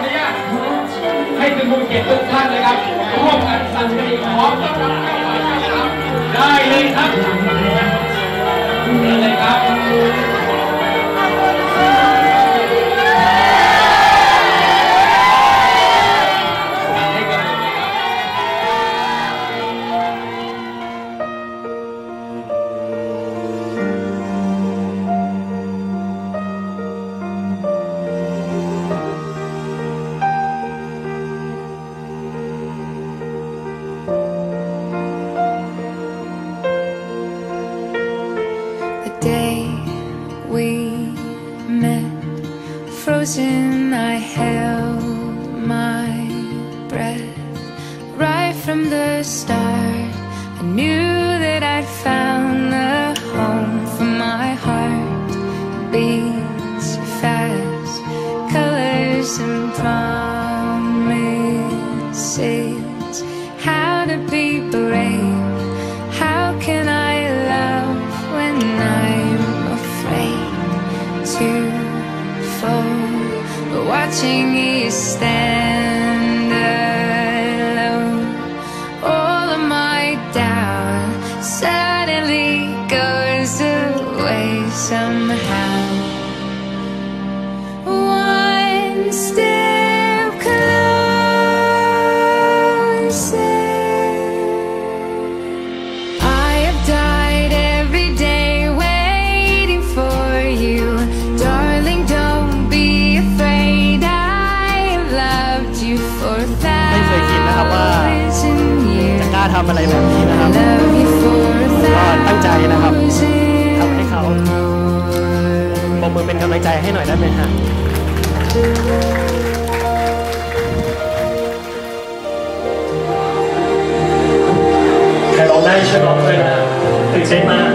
อนุญาตให้คุณผู้เกียรติทุกท่านนะครับร่วมกันสั่นกระดิ่งพร้อมต้อนรับเจ้าบ่าวเจ้าสาวได้เลยครับ frozen, I held my breath. Right from the start, I knew that I'd found the home for my heart. Beats fast, colors and promises. Watching you stand alone, all of my doubt suddenly goes away somehow. ำอะไรแบบนี้นะครับ Love you for a ก็ตั้งใจนะครับ thousand ทำให้เขาปมมือเป็นกำลังใจให้หน่อยได้ไหมฮะใครร้องได้ช่วยร้องด้วยนะตื่นเต้นมาก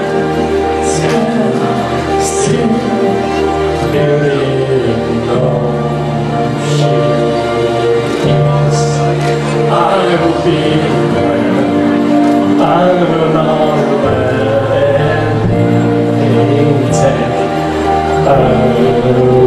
I will be Oh,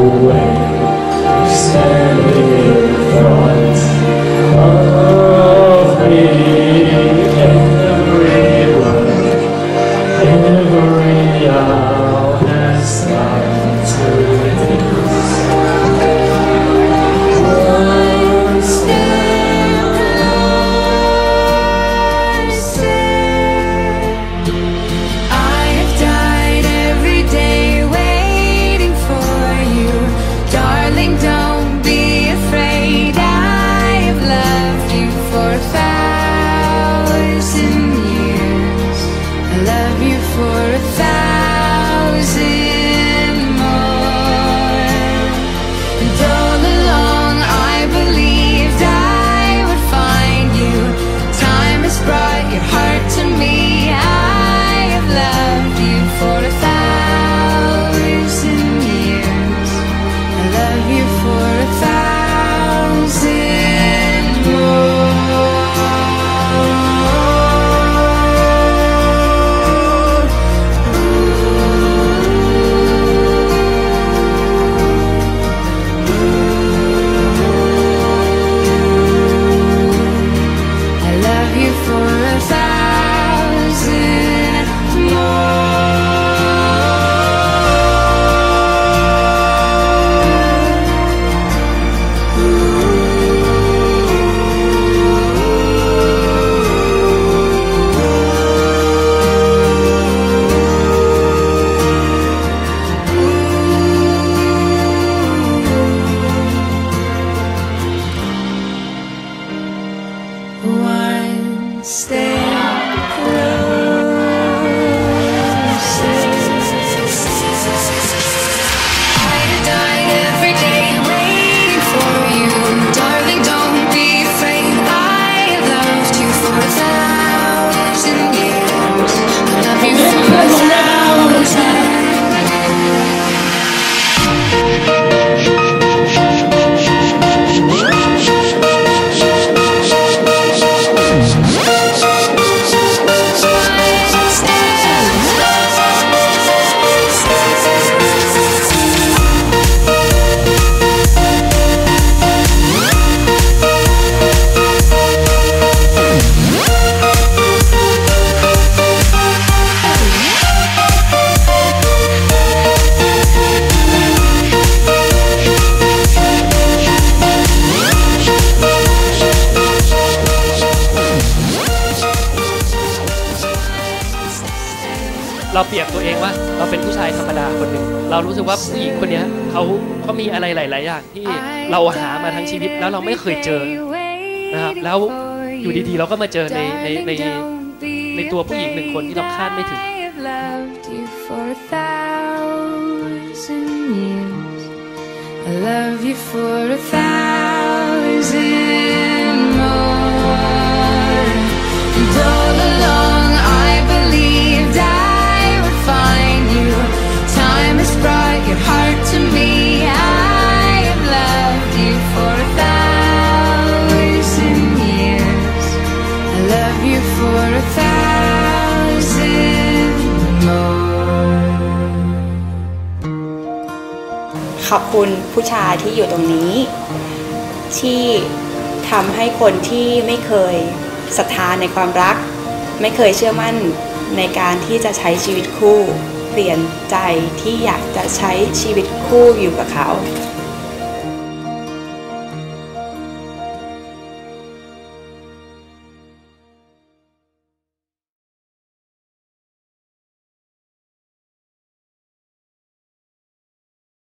เราเปรียบตัวเองว่าเราเป็นผู้ชายธรรมดาคนหนึ่งเรารู้สึกว่าผู้หญิงคนเนี้ยเขาเขามีอะไรหลาย ๆ อย่างที่เราหามาทั้งชีวิตแล้วเราไม่เคยเจอนะครับแล้วอยู่ดี ๆ เราก็มาเจอในในในในตัวผู้หญิงหนึ่งคนที่เราคาดไม่ถึง I have loved you for a thousand years. I love you for a thousand love you for a thousand more. ขอบคุณผู้ชายที่อยู่ตรงนี้ ที่ทำให้คนที่ไม่เคยศรัทธาในความรัก ไม่เคยเชื่อมั่นในการที่จะใช้ชีวิตคู่ เปลี่ยนใจที่อยากจะใช้ชีวิตคู่อยู่กับเขา